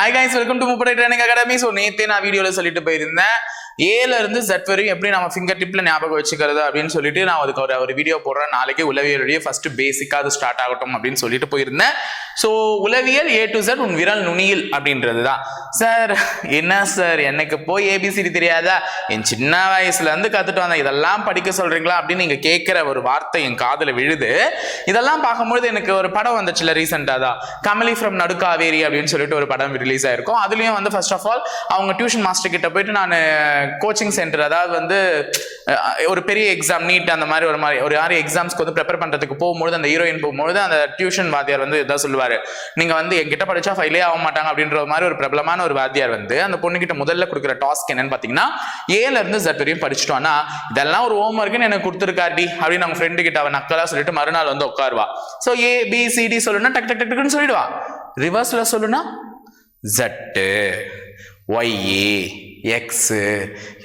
Hi guys welcome to முப்படை training academy so நேத்தே நான் வீடியோவில் சொல்லிட்டு போயிருந்தேன். ஏல இருந்து வரையும் எப்படி நம்ம ஃபிங்கர் டிப்ல ஞாபகம் வச்சுக்கிறது அப்படின்னு சொல்லிட்டு நான் அதுக்கு ஒரு ஒரு வீடியோ போடுறேன். நாளைக்கு உளவியலுடைய ஃபர்ஸ்ட் பேசிக்காக அது ஸ்டார்ட் ஆகட்டும் அப்படின்னு சொல்லிட்டு போயிருந்தேன். ஸோ உளவியல் ஏ டு Z உன் விரல் நுனியில் அப்படின்றது தான் சார் என்ன சார் எனக்கு போய் ஏபிசிடி தெரியாதா? என் சின்ன வயசுல இருந்து கத்துட்டு வந்தேன். இதெல்லாம் படிக்க சொல்றீங்களா அப்படின்னு நீங்க கேட்குற ஒரு வார்த்தை என் காதில் விழுது. இதெல்லாம் பார்க்கும்பொழுது எனக்கு ஒரு படம் வந்துச்சுல ரீசெண்டாக தான். கமலி ஃப்ரம் நடுக்காவேரி அப்படின்னு சொல்லிட்டு ஒரு படம் ரிலீஸ் ஆயிருக்கும். அதுலயும் வந்து ஃபர்ஸ்ட் ஆஃப் ஆல் அவங்க டியூஷன் மாஸ்டர் கிட்ட போயிட்டு நான் கோச்சிங் சென்டர் அதாவது வந்து ஒரு பெரிய எக்ஸாம் நீட் அந்த மாதிரி ஒரு மாதிரி ஒரு யாரும் எக்ஸாம்ஸ்க்கு வந்து ப்ரிப்பேர் பண்ணுறதுக்கு போகும்போது அந்த ஹீரோயின் போகும்போது அந்த டியூஷன் வாத்தியார் வந்து இதான் சொல்லுவார். நீங்கள் வந்து எங்கிட்ட படித்தா ஃபைலே ஆக மாட்டாங்க அப்படின்ற மாதிரி ஒரு பிரபலமான ஒரு வாத்தியார் வந்து அந்த பொண்ணுகிட்ட முதல்ல கொடுக்குற டாஸ்க் என்னன்னு பார்த்தீங்கன்னா ஏலேருந்து இருந்து வரையும் படிச்சுட்டோம்னா இதெல்லாம் ஒரு ஹோம் ஒர்க்குன்னு எனக்கு கொடுத்துருக்காடி அப்படின்னு அவங்க ஃப்ரெண்டு கிட்ட அவன் நக்கலாக சொல்லிட்டு மறுநாள் வந்து உட்காருவா. ஸோ ஏ பி சி சொல்லணும்னா டக் டக் டக் டக்குன்னு சொல்லிடுவா. ரிவர்ஸில் சொல்லுனா ஜட்டு ஒய்ஏ எக்ஸு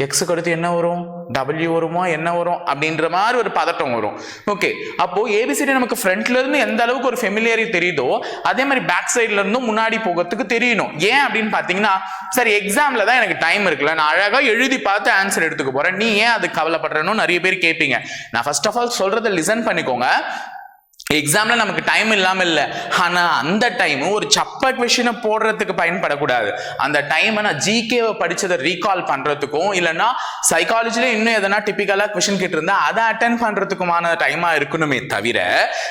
எக்ஸுக்கு அடுத்து என்ன வரும்? டபிள்யூ வருமா? என்ன வரும்? அப்படின்ற மாதிரி ஒரு பதட்டம் வரும். ஓகே அப்போ ஏபிசிடி நமக்கு ஃப்ரண்ட்ல இருந்து எந்த அளவுக்கு ஒரு ஃபெமிலியரி தெரியுதோ அதே மாதிரி பேக் சைட்ல இருந்தும் முன்னாடி போகிறதுக்கு தெரியணும். ஏன் அப்படின்னு பார்த்தீங்கன்னா சரி எக்ஸாம்ல தான் எனக்கு டைம் இருக்குல்ல. நான் அழகா எழுதி பார்த்து ஆன்சர் எடுத்துக்க போறேன். நீ ஏன் அது கவலைப்படுறேன்னு நிறைய பேர் கேட்பீங்க நான் ஃபர்ஸ்ட் ஆஃப் ஆல் சொல்றதை லிசன் பண்ணிக்கோங்க. எக்ஸாம்ல நமக்கு டைம் இல்லாமல் இல்லை. ஆனால் அந்த டைம் ஒரு சப்ப கொஷினை போடுறதுக்கு பயன்படக்கூடாது. அந்த டைமை நான் ஜிகேவை படித்ததை ரீகால் பண்ணுறதுக்கும் இல்லைன்னா சைக்காலஜியில் இன்னும் எதனா டிப்பிக்கலாக கொஷின் கேட்டிருந்தா அதை அட்டன் பண்ணுறதுக்குமான டைமாக இருக்கணுமே தவிர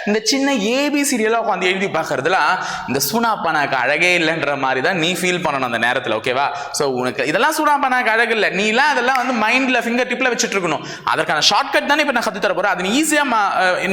இந்த சின்ன ஏபி சீரியலாக உட்காந்து எழுதி பார்க்கறதுலாம் இந்த சூனாப்பானாக்கு அழகே இல்லைன்ற மாதிரி தான் நீ ஃபீல் பண்ணணும் அந்த நேரத்தில் ஓகேவா ஸோ உனக்கு இதெல்லாம் சூனாப்பானாக்கு அழகு இல்லை. நீலாம் அதெல்லாம் வந்து மைண்டில் ஃபிங்கர் டிப்பில் வச்சுட்டு இருக்கணும். அதற்கான ஷார்ட்கட் தானே இப்போ நான் கத்து தர அது ஈஸியாக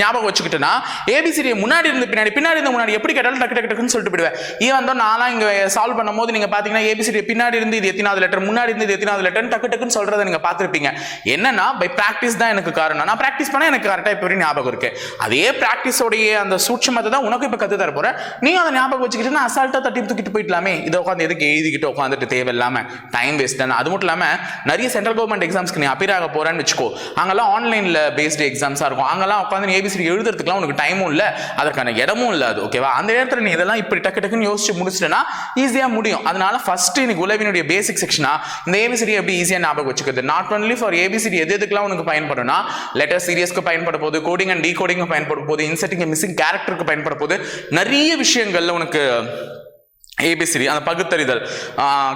ஞாபகம் வச்சுக்கிட்டேன்னா ஏபிசிடி முன்னாடி இருந்து பின்னாடி பின்னாடி இருந்து முன்னாடி எப்படி கேட்டாலும் டக்கு டக்கு டக்குன்னு சொல்லிட்டு போயிடுவேன். ஏன் தான் நான்லாம் இங்க சால்வ் பண்ணும்போது நீங்க பாத்தீங்கன்னா ஏபிசிடி பின்னாடி இருந்து இது எத்தனாவது லெட்டர் முன்னாடி இருந்து இது எத்தினாவது லெட்டர் டக்கு டக்குன்னு சொல்கிறத நீங்க பார்த்துருப்பீங்க. என்னன்னா பை பிராக்டிஸ் தான் எனக்கு காரணம். நான் பிராக்டிஸ் பண்ணா எனக்கு கரெக்டா இப்போ ஞாபகம் இருக்கு. அதே பிராக்டிஸோடைய அந்த சூட்சமத்தை தான் உனக்கு இப்போ கத்து தர போறேன். நீ அதை ஞாபகம் வச்சுக்கிட்டு அசால்ட்டா தட்டி தூக்கிட்டு போயிடலாமே. இதை உட்காந்து எதுக்கு எழுதிக்கிட்டு உட்காந்துட்டு தேவையில்லாம டைம் வேஸ்ட் அது மட்டும் இல்லாம நிறைய சென்ட்ரல் கவர்மெண்ட் எக்ஸாம்ஸ்க்கு நீ அப்பியர் ஆக போறேன்னு வச்சுக்கோ. அங்கெல்லாம் ஆன்லைன்ல பேஸ்டு எக்ஸாம்ஸா இருக்கும். அங்கெல்லாம் உட்காந்து ஏபிசி எழுதுறதுக்குலாம் உனக்கு டைம் டைமும் இல்ல அதற்கான இடமும் இல்ல அது ஓகேவா அந்த நேரத்தில் நீ இதெல்லாம் இப்படி டக்கு டக்குன்னு யோசிச்சு முடிச்சிட்டனா ஈஸியாக முடியும். அதனால ஃபர்ஸ்ட் இன்னைக்கு உலவினுடைய பேசிக் செக்ஷனா இந்த ஏபிசிடி எப்படி ஈஸியாக ஞாபகம் வச்சுக்கிறது? நாட் ஒன்லி ஃபார் ஏபிசிடி எது எதுக்கெல்லாம் உனக்கு பயன்படும்னா லெட்டர் சீரியஸ்க்கு பயன்பட போது கோடிங் அண்ட் டீகோடிங் பயன்பட போது இன்செட்டிங் மிஸ்ஸிங் கேரக்டருக்கு பயன்பட போது நிறைய விஷயங்கள்ல உனக்கு ஏபிசிடி அந்த பகுத்தறிதல்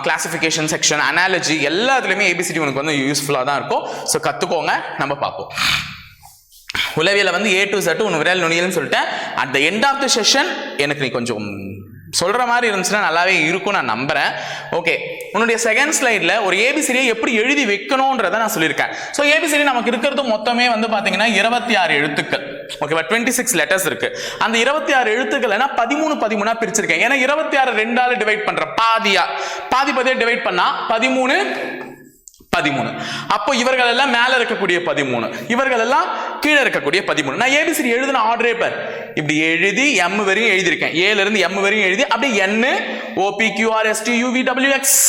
கிளாசிஃபிகேஷன் செக்ஷன் அனாலஜி எல்லாத்துலேயுமே ஏபிசிடி உனக்கு வந்து யூஸ்ஃபுல்லாக தான் இருக்கும். ஸோ கற்றுக்கோங்க நம்ம பார்ப்போம். உளவியல வந்து ஏ டு சட்டு உன் விரல் நுனியல்னு சொல்லிட்டேன். At the end of the session எனக்கு நீ கொஞ்சம் சொல்கிற மாதிரி இருந்துச்சுன்னா நல்லாவே இருக்கும் நான் நம்புகிறேன் ஓகே உன்னுடைய செகண்ட் ஸ்லைடில் ஒரு ஏபிசிடியை எப்படி எழுதி வைக்கணுன்றதை நான் சொல்லியிருக்கேன். ஸோ ஏபிசிடி நமக்கு இருக்கிறது மொத்தமே வந்து பார்த்தீங்கன்னா இருபத்தி ஆறு எழுத்துக்கள். ஓகேவா டுவெண்ட்டி சிக்ஸ் லெட்டர்ஸ் இருக்கு. அந்த இருபத்தி ஆறு எழுத்துக்கள் என்ன பதிமூணு பதிமூணா பிரிச்சிருக்கேன். ஏன்னா இருபத்தி ஆறு ரெண்டால டிவைட் பண்ற பாதியா. பாதி பாதியா டிவைட் பண்ணா பதிமூணு பதிமூணு. அப்போ இவர்கள் எல்லாம் மேலே இருக்கக்கூடிய பதிமூணு. இவர்கள் எல்லாம் கீழே இருக்கக்கூடிய பதிமூணு. நான் ஏபிசிடி எழுதின ஆர்டரே பார். இப்படி எழுதி எம் வரையும் எழுதியிருக்கேன். ஏல இருந்து எம் வரையும் எழுதி அப்படியே N O P Q R S T U V W X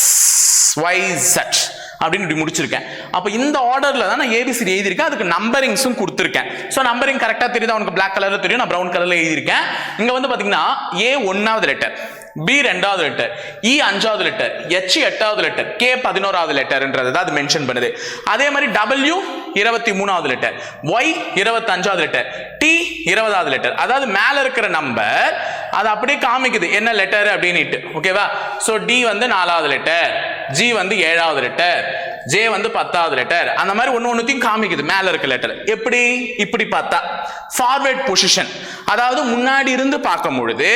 Y Z அப்படின்னு இப்படி முடிச்சிருக்கேன். அப்போ இந்த ஆர்டரில் தான் நான் ஏபிசிடி எழுதியிருக்கேன். அதுக்கு நம்பரிங்ஸும் கொடுத்துருக்கேன். ஸோ நம்பரிங் கரெக்டாக தெரியுது? அவனுக்கு பிளாக் கலரில் தெரியும். நான் ப்ரௌன் கலர்ல எழுதியிருக்கேன். இங்கே வந்து பார்த்தீங்கன்னா ஏ ஒன்றாவது லெட்டர் பி ரெண்டாவது லெட்டர் இ e அஞ்சாவது லெட்டர் எச் எட்டாவது லெட்டர் கே பதினோராவது லெட்டர்ன்றது தான் அது மென்ஷன் பண்ணுது. அதே மாதிரி டபிள்யூ இருபத்தி மூணாவது லெட்டர் ஒய் இருபத்தி அஞ்சாவது லெட்டர் டி இருபதாவது லெட்டர் அதாவது மேல இருக்கிற நம்பர் அது அப்படியே காமிக்குது. என்ன லெட்டர் அப்படின்னுட்டு. ஓகேவா ஸோ டி வந்து நாலாவது லெட்டர் ஜி வந்து ஏழாவது லெட்டர் ஜே வந்து பத்தாவது லெட்டர் அந்த மாதிரி ஒன்று ஒன்றுத்தையும் காமிக்குது. மேலே இருக்க லெட்டர் எப்படி? இப்படி பார்த்தா. ஃபார்வேர்ட் பொசிஷன் அதாவது முன்னாடி இருந்து பார்க்கும் பொழுது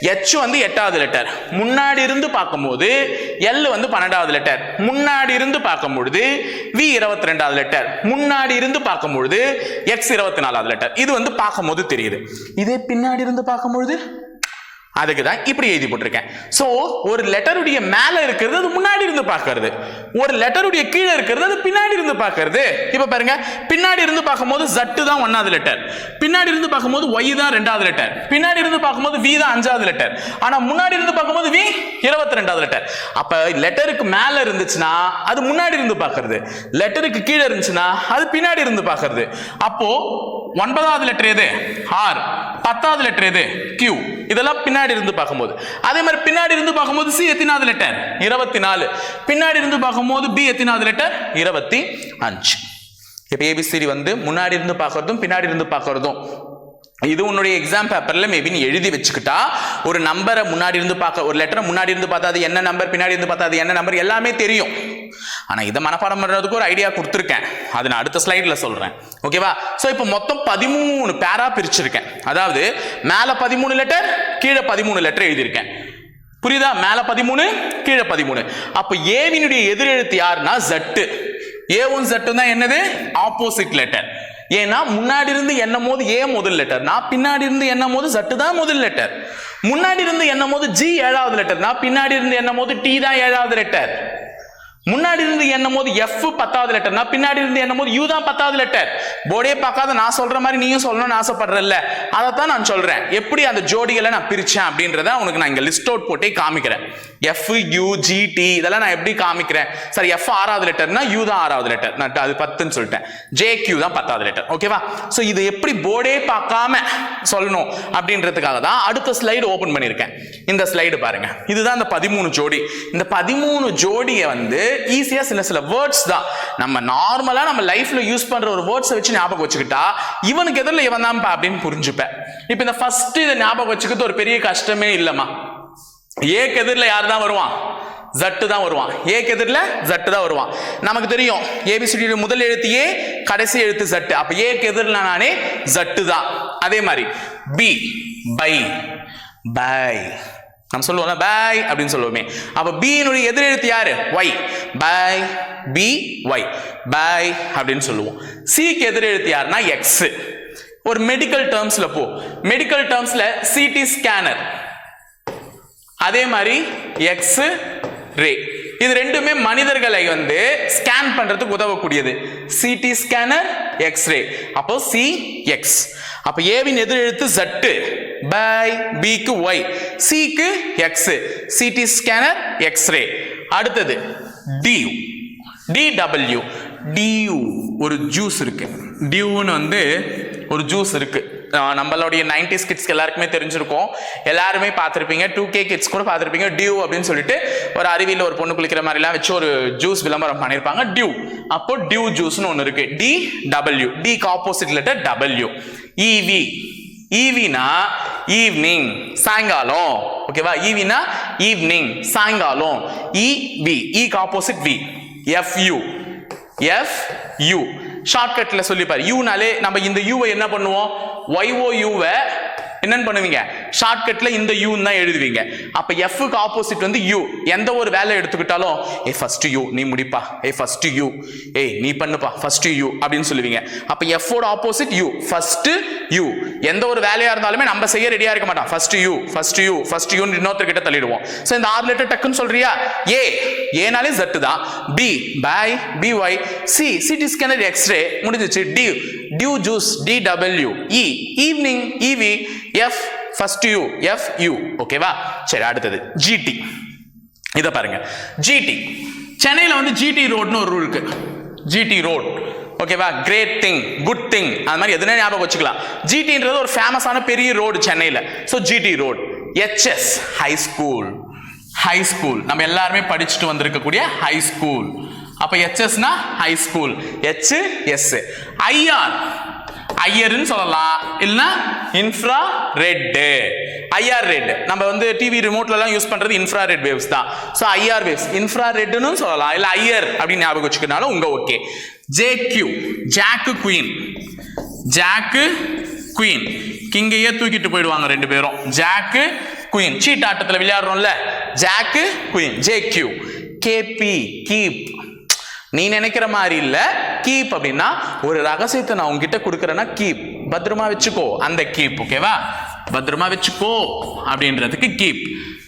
எச் வந்து எட்டாவது லெட்டர் முன்னாடி இருந்து பார்க்கும்போது எல் வந்து பன்னெண்டாவது லெட்டர் முன்னாடி இருந்து பார்க்கும் பொழுது வி இருபத்தி ரெண்டாவது லெட்டர் முன்னாடி இருந்து பார்க்கும் பொழுது எக்ஸ் இருபத்தி நாலாவது லெட்டர் இது வந்து பார்க்கும்போது தெரியுது. இதே பின்னாடி இருந்து பார்க்கும் பொழுது அதுக்கு தான் இப்படி எழுதி போட்டிருக்கேன். ஸோ ஒரு லெட்டருடைய மேலே இருக்கிறது அது முன்னாடி இருந்து பார்க்கறது. ஒரு லெட்டருடைய கீழே இருக்கிறது அது பின்னாடி இருந்து பார்க்கறது. இப்போ பாருங்க பின்னாடி இருந்து பார்க்கும்போது ஜட்டு தான் ஒன்னாவது லெட்டர் பின்னாடி இருந்து பார்க்கும்போது ஒய் தான் ரெண்டாவது லெட்டர் பின்னாடி இருந்து பார்க்கும்போது வி தான் அஞ்சாவது லெட்டர் ஆனால் முன்னாடி இருந்து பார்க்கும்போது வி இருபத்தி ரெண்டாவது லெட்டர் அப்போ லெட்டருக்கு மேலே இருந்துச்சுன்னா அது முன்னாடி இருந்து பார்க்கறது. லெட்டருக்கு கீழே இருந்துச்சுன்னா அது பின்னாடி இருந்து பார்க்கறது. அப்போ ஒன்பதாவது லெட்டர் எது? ஆர் பத்தாவது லெட்டர் எது? கியூ இதெல்லாம் பின்னாடி இருந்து பார்க்கும்போது. அதே மாதிரி பின்னாடி இருந்து பார்க்கும்போது சி எத்தினாவது லெட்டர் இருபத்தி நாலு பின்னாடி இருந்து பார்க்கும்போது பி எத்தினாவது லெட்டர் இருபத்தி அஞ்சு. இப்போ ஏபிசிடி வந்து முன்னாடி இருந்து பார்க்கறதும் பின்னாடி இருந்து பார்க்கறதும். இது உன்னுடைய எக்ஸாம் பேப்பரில் மேபி நீ எழுதி வச்சுக்கிட்டா ஒரு நம்பரை முன்னாடி இருந்து பார்க்க ஒரு லெட்டரை முன்னாடி இருந்து பார்த்தா அது என்ன நம்பர் பின்னாடி இருந்து பார்த்தா அது என்ன நம்பர் எல்லாமே தெரியும். ஆனால் இதை மனப்பாடம் பண்ணுறதுக்கு ஒரு ஐடியா கொடுத்துருக்கேன். அது நான் அடுத்த ஸ்லைடில் சொல்கிறேன் ஓகேவா ஸோ இப்போ மொத்தம் பதிமூணு பேரா பிரிச்சிருக்கேன். அதாவது மேலே பதிமூணு லெட்டர் கீழே பதிமூணு லெட்டர் எழுதியிருக்கேன். புரியுதா? மேலே பதிமூணு கீழே பதிமூணு. அப்போ ஏவினுடைய எதிரெழுத்து யாருன்னா ஜட்டு ஏவும் ஜட்டும் தான் என்னது? ஆப்போசிட் லெட்டர் ஏன்னா முன்னாடி இருந்து எண்ணும் போது ஏ முதல் லெட்டர் நான் பின்னாடி இருந்து எண்ணும் போது சட்டு தான் முதல் லெட்டர் முன்னாடி இருந்து எண்ணும் போது ஜி ஏழாவது லெட்டர் நான் பின்னாடி இருந்து எண்ணும் போது டி தான் ஏழாவது லெட்டர் முன்னாடி இருந்து எண்ணும் போது எஃப் பத்தாவது லெட்டர் பின்னாடி இருந்து எண்ணும் போது யூ தான் பத்தாவது லெட்டர் போர்டே பார்க்காத நான் சொல்ற மாதிரி நீயும் சொல்லணும்னு ஆசைப்படுறல்ல. அதைத்தான் நான் சொல்றேன். எப்படி அந்த ஜோடிகளை நான் பிரிச்சேன் அப்படின்றத உனக்கு நான் இங்க லிஸ்ட் அவுட் போட்டே காமிக்கிறேன். எஃப் யூ ஜி டி இதெல்லாம் நான் எப்படி காமிக்கிறேன்? சரி எஃப் ஆறாவது லெட்டர்னா யூ தான் ஆறாவது லெட்டர் நான் அது பத்துன்னு சொல்லிட்டேன். ஜே கியூ தான் பத்தாவது லெட்டர் ஓகேவா ஸோ இது எப்படி போர்டே பார்க்காம சொல்லணும் அப்படின்றதுக்காக தான் அடுத்த ஸ்லைடு ஓபன் பண்ணியிருக்கேன். இந்த ஸ்லைடு பாருங்க. இதுதான் இந்த பதிமூணு ஜோடி. இந்த பதிமூணு ஜோடியை வந்து ஈஸியா சில சில வேர்ட்ஸ் தான். நம்ம நார்மலா நம்ம லைஃப்ல யூஸ் பண்ற ஒரு வேர்ட்ஸை வச்சு ஞாபகம் வச்சுக்கிட்டா இவனுக்கு எதிரில் இவன் தான் அப்படின்னு புரிஞ்சுப்பேன். இப்போ இந்த ஃபர்ஸ்ட் இதை ஞாபகம் வச்சுக்கிறது ஒரு பெரிய கஷ்டமே இல்லைம்மா. ஏக்கு எதிரில் யார் தான் வருவான்? ஜட்டு தான் வருவான். ஏக்கு எதிரில் ஜட்டு தான் வருவான். நமக்கு தெரியும் ஏபிசிடியோட முதல் எழுத்து ஏ கடைசி எழுத்து ஜட்டு அப்போ ஏக்கு எதிரில் நானே ஜட்டு தான். அதே மாதிரி பி பை பை நம்ம சொல்லுவோம்ல பை அப்படின்னு சொல்லுவோமே. அப்போ பீனுடைய எதிரெழுத்து யாரு? Y by B Y by அப்படின்னு சொல்லுவோம். சிக்கு எதிரெழுத்து யாருன்னா எக்ஸ் ஒரு மெடிக்கல் டேர்ம்ஸ்ல போ. மெடிக்கல் டேர்ம்ஸ்ல சிடி ஸ்கேனர் அதே மாதிரி எக்ஸ் ரே இது ரெண்டுமே மனிதர்களை வந்து ஸ்கேன் பண்றதுக்கு உதவக்கூடியது. C T scanner X ray அப்போ சி எக்ஸ் அப்போ ஏவின் எதிரெழுத்து ஜட்டு பை பிக்கு ஒய் சிக்கு X C T scanner X ray அடுத்தது டியூ டிடபிள்யூ டியூ ஒரு ஜூஸ் இருக்கு. டியூன்னு வந்து ஒரு ஜூஸ் இருக்கு. நம்மளுடைய நைன்டிஸ் கிட்ஸ்க்கு எல்லாருக்குமே தெரிஞ்சிருக்கும். எல்லாருமே பார்த்துருப்பீங்க. டூ கே கிட்ஸ் கூட பார்த்துருப்பீங்க. டியூ அப்படின்னு சொல்லிட்டு ஒரு அருவியில் ஒரு பொண்ணு குளிக்கிற மாதிரிலாம் வச்சு ஒரு ஜூஸ் விளம்பரம் பண்ணியிருப்பாங்க டியூ அப்போ டியூ ஜூஸ்னு ஒன்று இருக்கு. டி டபிள்யூ டிக்கு opposite letter W E V ஈவினா evening சாயங்காலம். ஓகேவா ஈவினா ஈவினிங் சாயங்காலம். E, இவி ஈக்கு e opposite V F U F U ஷார்ட்கட்ல சொல்லிப்பார். யூனாலே நம்ம இந்த யூவை என்ன பண்ணுவோம்? ஒய்ஓ யூவை என்னன்னு பண்ணுவீங்க? ஷார்ட்கட்ல இந்த யூன்னு தான் எழுதுவீங்க. அப்ப எஃப்க்கு ஆப்போசிட் வந்து யூ எந்த ஒரு வேலை எடுத்துக்கிட்டாலும் ஏ ஃபர்ஸ்ட் யூ நீ முடிப்பா. ஏ ஃபர்ஸ்ட் யூ ஏய் நீ பண்ணுப்பா. ஃபர்ஸ்ட் யூ அப்படின்னு சொல்லுவீங்க. அப்ப எஃபோட ஆப்போசிட் யூ ஃபர்ஸ்ட் யூ எந்த ஒரு வேலையா இருந்தாலுமே நம்ம செய்ய ரெடியா இருக்க மாட்டோம். First U first U first U இன்னொருத்தர் கிட்ட தள்ளிடுவோம். ஸோ இந்த ஆறு லெட்டர் டக்குன்னு சொல்றியா? ஏ ஏனாலே ஜட்டு தான். B by B Y C C T scanner X ray முடிஞ்சிச்சு. D dew juice D W E evening E V F first U F U ஓகேவா சரி அடுத்தது. ஜிடி இதை பாருங்க. ஜிடி சென்னையில் வந்து ஜிடி ரோட்னு ஒரு ரூல் இருக்கு. ஜிடி ரோட் ஓகேவா கிரேட் திங் குட் திங் அது மாதிரி எதுனா ஞாபகம் வச்சுக்கலாம். ஜிடின்றது ஒரு ஃபேமஸான பெரிய ரோடு சென்னையில். So GT road HS high school high school நம்ம எல்லாருமே படிச்சுட்டு வந்திருக்கக்கூடிய ஹை ஸ்கூல் அப்போ ஹெச்எஸ்னா high school H S IR ஐயர்னு சொல்லலாம். இல்லைன்னா இன்ஃப்ரா ரெட்டு ஐஆர் ரெட் நம்ம வந்து டிவி ரிமோட்லலாம் யூஸ் பண்றது இன்ஃப்ரா ரெட் வேவ்ஸ் தான். ஸோ ஐஆர் வேவ்ஸ் இன்ஃப்ரா ரெட்னு சொல்லலாம். இல்லை ஐயர் அப்படின்னு ஞாபகம் வச்சுக்கனாலும் உங்க okay J Q jack queen jack queen கிங்கையே தூக்கிட்டு போயிடுவாங்க ரெண்டு பேரும். ஜாக்கு குயின் சீட் ஆட்டத்தில் விளையாடுறோம்ல. Jack queen J Q KP keep நீ நினைக்கிற மாதிரி இல்லை. கீப் அப்படின்னா ஒரு ரகசியத்தை நான் உங்ககிட்ட கொடுக்குறேன்னா கீப். பத்திரமா வச்சுக்கோ அந்த கீப் ஓகேவா பத்திரமா வச்சுக்கோ அப்படின்றதுக்கு கீப்.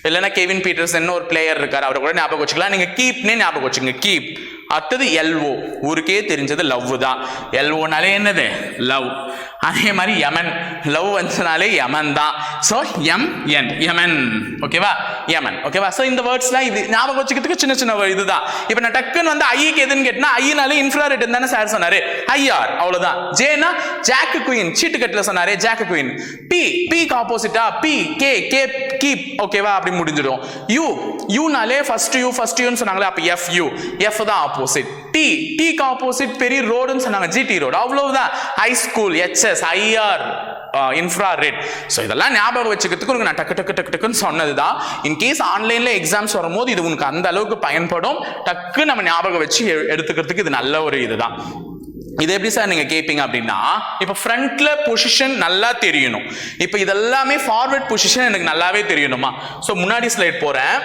இல்லைன்னா கெவின் பீட்டர்ஸ் ஒரு பிளேயர் இருக்காரு அவரை கூட ஞாபகம் வச்சுக்கலாம். நீங்க கீப்னே ஞாபகம் வச்சுங்க கீப். அடுத்தது எல்ஓ ஊருக்கே தெரிஞ்சது லவ் தான். எல்ஓனாலே என்னது? லவ் அதே மாதிரி யமன் லவ் வந்துனாலே யமன் தான். ஸோ எம் என் யமன் ஓகேவா யமன் ஓகேவா ஸோ இந்த வேர்ட்ஸ்லாம் இது ஞாபகம் வச்சுக்கிறதுக்கு சின்ன சின்ன இது இதுதான். இப்போ நான் டக்குன்னு வந்து ஐக்கு எதுன்னு கேட்டினா ஐனாலே இன்ஃப்ராரெட் தானே சார் சொன்னார். ஐஆர் அவ்வளோதான் ஜேனா ஜாக் குயின் சீட்டு கட்டில் சொன்னார் ஜாக் குயின் பி பிக்கு ஆப்போசிட்டா பி கே கே கீப் ஓகேவா அப்படி முடிஞ்சிடும். யூ யூனாலே ஃபர்ஸ்ட் யூ ஃபர்ஸ்ட் யூன்னு சொன்னாங்களே அப்போ எஃப் யூ எஃப் தான் ஆப்போசிட் டி டிக்கு ஆப்போசிட் பெரிய ரோடுன்னு சொன்னாங்க ஜிடி ரோடு அவ்வளவுதான். High school HS IR infrared so இதெல்லாம் ஞாபகம் வச்சுக்கிறதுக்கு உனக்கு நான் டக்கு டக்கு டக்கு டக்குன்னு சொன்னது தான் இன்கேஸ் ஆன்லைனில் எக்ஸாம்ஸ் வரும்போது இது உனக்கு அந்த அளவுக்கு பயன்படும். டக்கு நம்ம ஞாபகம் வச்சு எ- எடுத்துக்கிறதுக்கு இது நல்ல ஒரு இதுதான். இது எப்படி சார் நீங்கள் கேட்பீங்க அப்படின்னா இப்போ ஃப்ரண்ட்ல பொசிஷன் நல்லா தெரியணும். இப்போ இதெல்லாமே ஃபார்வர்ட் பொசிஷன் எனக்கு நல்லாவே தெரியணுமா? ஸோ முன்னாடி ஸ்லைட் போகிறேன்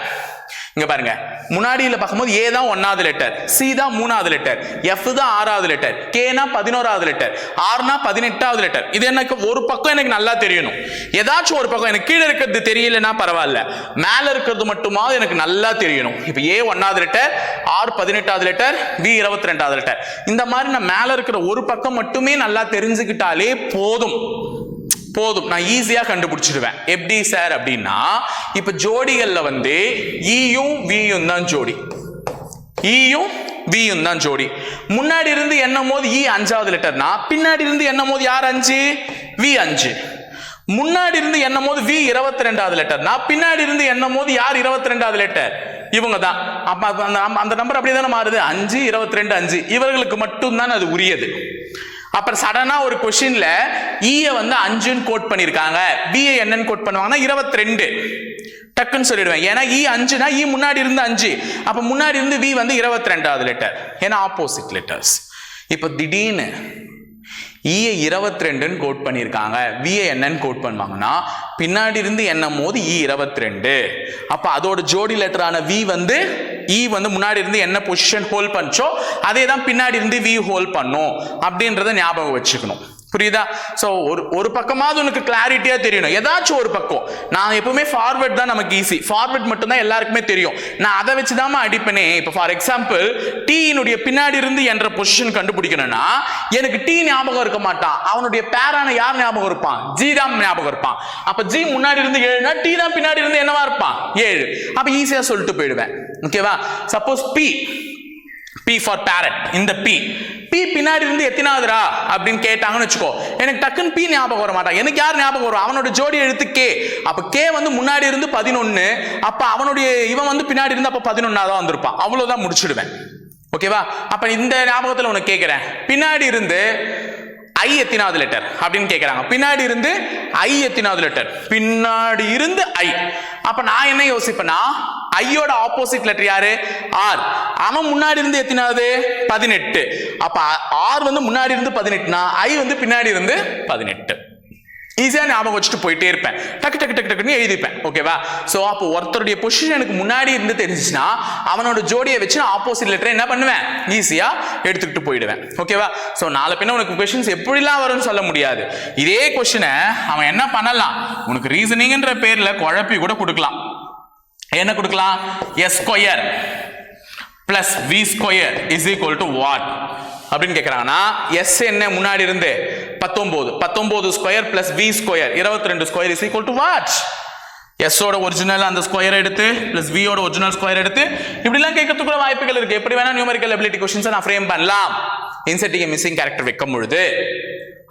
இங்க பாருங்க. முன்னாடியில் பார்க்கும்போது ஏ தான் ஒன்னாவது லெட்டர் சி தான் மூணாவது லெட்டர் எஃப் தான் ஆறாவது லெட்டர் கேனா பதினோராவது லெட்டர் ஆர்னா பதினெட்டாவது லெட்டர் இது எனக்கு ஒரு பக்கம் எனக்கு நல்லா தெரியணும். ஏதாச்சும் ஒரு பக்கம் எனக்கு கீழே இருக்கிறது தெரியலன்னா பரவாயில்ல. மேல இருக்கிறது மட்டுமாவது எனக்கு நல்லா தெரியணும். இப்போ ஏ ஒன்னாவது லெட்டர் ஆர் பதினெட்டாவது லெட்டர் பி இருபத்தி ரெண்டாவது லெட்டர் இந்த மாதிரி நான் மேல இருக்கிற ஒரு பக்கம் மட்டுமே நல்லா தெரிஞ்சுக்கிட்டாலே போதும். போதும். நான் ஈஸியாக கண்டுபிடிச்சிடுவேன். எப்படி சார் அப்படின்னா இப்போ ஜோடிகளில் வந்து e ஈயும் வியும் தான் ஜோடி. E ஈயும் வியும் தான் ஜோடி. முன்னாடி இருந்து எண்ணும் போது ஈ அஞ்சாவது லெட்டர்னா பின்னாடி இருந்து எண்ணும் போது யார் அஞ்சு? வி அஞ்சு. முன்னாடி இருந்து எண்ணும் போது வி இருபத்தி ரெண்டாவது லெட்டர்னா பின்னாடி இருந்து எண்ணும் போது யார் இருபத்தி ரெண்டாவது லெட்டர் இவங்க தான். அப்ப அந்த அந்த நம்பர் அப்படியே தானே மாறுது? அஞ்சு இருபத்தி ரெண்டு அஞ்சு. இவர்களுக்கு மட்டும்தான் அது உரியது. அப்புறம் சடனா ஒரு கொஷின்ல ஈய e வந்து அஞ்சுன்னு கோட் பண்ணியிருக்காங்க பிஏ என்னன்னு கோட் பண்ணுவாங்கன்னா இருபத்தி ரெண்டு டக்குன்னு சொல்லிடுவேன். ஏன்னா இ அஞ்சுனா இ முன்னாடி இருந்து அஞ்சு. அப்போ முன்னாடி இருந்து வி வந்து இருபத்தி ரெண்டாவது லெட்டர் ஏன்னா ஆப்போசிட் லெட்டர்ஸ் இப்போ திடீர்னு ஈயை இருபத்தி ரெண்டுன்னு கோட் பண்ணியிருக்காங்க விஏ என்னன்னு கோட் பண்ணுவாங்கன்னா பின்னாடி இருந்து எண்ணும் போது இ இருபத்தி ரெண்டு அப்போ அதோட ஜோடி லெட்டரான வி வந்து இ வந்து முன்னாடி இருந்து என்ன பொசிஷன் ஹோல்ட் பண்ணிச்சோ அதே தான் பின்னாடி இருந்து வி ஹோல்ட் பண்ணும். அப்படின்றத ஞாபகம் வச்சுக்கணும். புரியுதா? ஸோ ஒரு ஒரு பக்கமாவது உனக்கு கிளாரிட்டியாக தெரியணும். ஏதாச்சும் ஒரு பக்கம். நான் எப்பவுமே ஃபார்வர்ட் தான் நமக்கு ஈஸி ஃபார்வர்ட் மட்டும்தான் எல்லாருக்குமே தெரியும். நான் அதை வச்சு தான் அடிப்பேனே. இப்போ ஃபார் எக்ஸாம்பிள் டீயினுடைய பின்னாடி இருந்து என்ற பொசிஷன் கண்டுபிடிக்கணும்னா எனக்கு டி ஞாபகம் இருக்க மாட்டான். அவனுடைய பேரான யார் ஞாபகம் இருப்பான்? ஜி தான் ஞாபகம் இருப்பான். அப்போ ஜி முன்னாடி இருந்து ஏழுனா டி தான் பின்னாடி இருந்து என்னவா இருப்பான்? ஏழு. அப்போ ஈஸியாக சொல்லிட்டு போயிடுவேன். ஓகேவா suppose P P for parrot இந்த பி பி பின்னாடி இருந்து எத்தினாவதுரா அப்படின்னு கேட்டாங்கன்னு வச்சுக்கோ. எனக்கு டக்குன்னு பி ஞாபகம் வர மாட்டான் எனக்கு யார் ஞாபகம் வரும் அவனோட ஜோடி எழுத்து கே அப்போ கே வந்து முன்னாடி இருந்து பதினொன்று அப்போ அவனுடைய இவன் வந்து பின்னாடி இருந்து அப்போ பதினொன்னா தான் வந்திருப்பான். அவ்வளோதான் முடிச்சிடுவேன். ஓகேவா அப்போ இந்த ஞாபகத்தில் உனக்கு கேட்குறேன் பின்னாடி இருந்து ஐ எத்தினாவது லெட்டர் அப்படின்னு கேட்குறாங்க பின்னாடி இருந்து ஐ எத்தினாவது லெட்டர் பின்னாடி இருந்து ஐ அப்போ நான் என்ன யோசிப்பேன்னா ஐயோட ஆப்போசிட் லெட்டர் யாரு? ஆர் அவன் முன்னாடி இருந்து எத்தினாவது? பதினெட்டு. அப்ப ஆர் வந்து முன்னாடி இருந்து பதினெட்டுனா ஐ வந்து பின்னாடி இருந்து பதினெட்டு. ஈஸியாக ஞாபகம் வச்சுட்டு போயிட்டே இருப்பேன். டக்கு டக்கு டக்கு டக்குன்னு எழுதிப்பேன். ஓகேவா ஸோ அப்போ ஒருத்தருடைய பொசிஷன் எனக்கு முன்னாடி இருந்து தெரிஞ்சுச்சுன்னா அவனோட ஜோடியை வச்சு நான் ஆப்போசிட் லெட்டர் என்ன பண்ணுவேன்? ஈஸியாக எடுத்துக்கிட்டு போயிடுவேன். ஓகேவா ஸோ நாலு பின்ன உனக்கு கொஷின்ஸ் எப்படிலாம் வரும்னு சொல்ல முடியாது. இதே கொஷினை அவன் என்ன பண்ணலாம்? உனக்கு ரீசனிங்கிற பேரில் குழப்பி கூட கொடுக்கலாம். என்ன கொடுக்கலாம்? S square plus V square is equal to what அப்படின்னு கேட்குறாங்கன்னா எஸ் என்ன முன்னாடி இருந்து? பத்தொம்போது. பத்தொம்போது ஸ்கொயர் பிளஸ் வி ஸ்கொயர் இருபத்தி ரெண்டு square is equal to what எஸ்ஸோட original அந்த ஸ்கொயர் எடுத்து பிளஸ் வியோட ஒரிஜினல் ஸ்கொயர் எடுத்து இப்படிலாம் கேட்கறதுக்குள்ள வாய்ப்புகள் இருக்கு. எப்படி வேணா நியூமரிக்கல் எபிலிட்டி கொஸ்டின்ஸை நான் ஃப்ரேம் பண்ணலாம். இன்செட்டிங் மிஸ்ஸிங் கேரக்டர் வைக்கும் பொழுது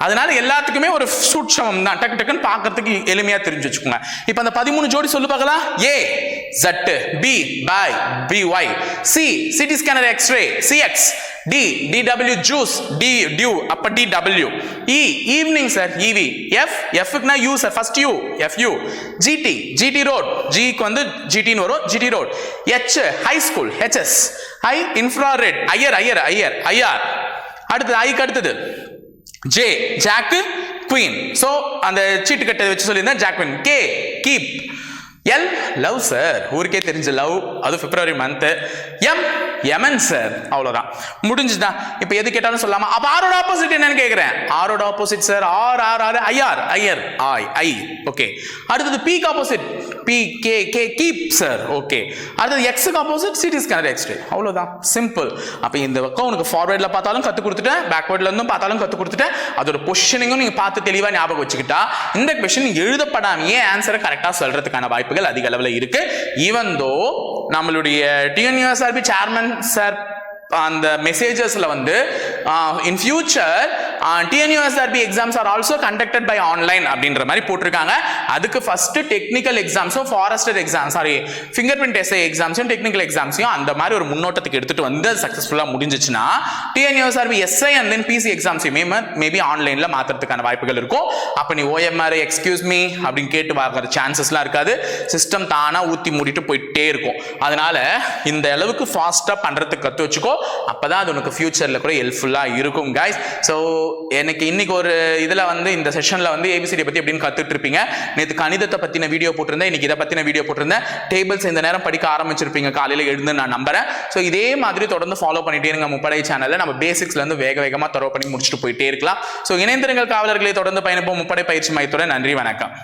அதனால எல்லாத்துக்குமே ஒரு சூட்சமம் தான் டக்கு டக்குன்னு பார்க்கறதுக்கு எளிமையா தெரிஞ்சு வச்சுக்கோங்க. இப்போ அந்த பதிமூணு ஜோடி சொல்லு பார்க்கலாம் A Z B by B Y C CD scanner X-ray CX D DW juice D dew அப்ப DW E evening sir EV F எஃப்னா U sir first U F U GT GT road ஜிக்கு வந்து ஜிடின்னு வரும் GT road H high school HS I infrared Iyer Iyer Iyer IR அடுத்தது ஐக்கு அடுத்தது. J jack queen so அந்த சீட்டு கட்டை வச்சு சொல்லியிருந்தேன் jack queen K keep L love sir ஊருக்கே தெரிஞ்ச லவ் அது February month M Yaman sir அவ்வளோதான் முடிஞ்சுதான் இப்போ எது கேட்டாலும் சொல்லாமா அப்போ ஆரோட ஆப்போசிட் என்னன்னு கேட்குறேன் ஆரோட opposite sir R R R IR Iyer I I okay அடுத்தது பிக்கு opposite P K K keep sir okay அடுத்தது எக்ஸுக்கு ஆப்போசிட் சிடி ஸ்கேனர் எக்ஸ்ரே அவ்வளோதான் சிம்பிள் அப்போ இந்த பக்கம் உனக்கு ஃபார்வேர்டில் பார்த்தாலும் கற்றுக் கொடுத்துட்டேன் பேக்வேர்ட்லேருந்தும் பார்த்தாலும் கற்றுக் கொடுத்துட்டேன். அதோட பொசிஷனிங்கும் நீங்கள் பார்த்து தெளிவாக ஞாபகம் வச்சுக்கிட்டா இந்த கொஷின் எழுதப்படாமையே ஆன்சரை கரெக்டாக சொல்கிறதுக்கான வாய்ப்புகள் அதிக அளவில் இருக்குது ஈவன் தோ நம்மளுடைய டிஎன்யூஎஸ்ஆர்பி சேர்மன் சார் அந்த மெசேஜஸ்ல வந்து in future TNUSRB exams are also conducted by online அப்படின்ற மாதிரி போட்டிருக்காங்க. அதுக்கு first technical எக்ஸாம்ஸும் forester exam sorry fingerprint SI எக்ஸாம்ஸையும் technical எக்ஸாம்ஸையும் அந்த மாதிரி ஒரு முன்னோட்டத்துக்கு எடுத்துட்டு வந்து சக்ஸஸ்ஃபுல்லாக முடிஞ்சிச்சுன்னா TNUSRB SI and then PC எக்ஸாம்ஸையுமே maybe ஆன்லைனில் மாற்றுறதுக்கான வாய்ப்புகள் இருக்கும். அப்போ நீ ஓஎம்ஆர் எக்ஸ்கியூஸ் மீ அப்படின்னு கேட்டு வாங்குற சான்சஸ்லாம் இருக்காது. சிஸ்டம் தானாக ஊற்றி மூடிட்டு போயிட்டே இருக்கும். அதனால இந்த அளவுக்கு ஃபாஸ்ட்டாக பண்ணுறதுக்கு கற்று வச்சுக்கோ. அப்போ தான் அது உனக்கு ஃபியூச்சரில் கூட ஹெல்ப்ஃபுல்லாக இருக்கும் கைஸ் ஸோ எனக்கு இன்னைக்கு ஒரு இதில் வந்து இந்த செஷனில் வந்து ஏபிசிடி பற்றி எப்படின்னு கற்றுட்டு இருப்பீங்க. நேற்று கணிதத்தை பற்றின வீடியோ போட்டிருந்தேன். இன்னைக்கு இதை பற்றின வீடியோ போட்டிருந்தேன். டேபிள்ஸ் இந்த நேரம் படிக்க ஆரம்பிச்சிருப்பீங்க. காலையில் எழுந்து நான் நம்புறேன். ஸோ இதே மாதிரி தொடர்ந்து ஃபாலோ பண்ணிட்டே இருங்க முப்படை சேனலில் நம்ம பேசிக்ஸ்லேருந்து வேக வேகமாக தொடர்பு பண்ணி முடிச்சுட்டு போயிட்டே இருக்கலாம். ஸோ இணைந்திருங்கள் காவலர்களை. தொடர்ந்து பயணிப்போம். முப்படை பயிற்சி மையத்துடன் நன்றி வணக்கம்.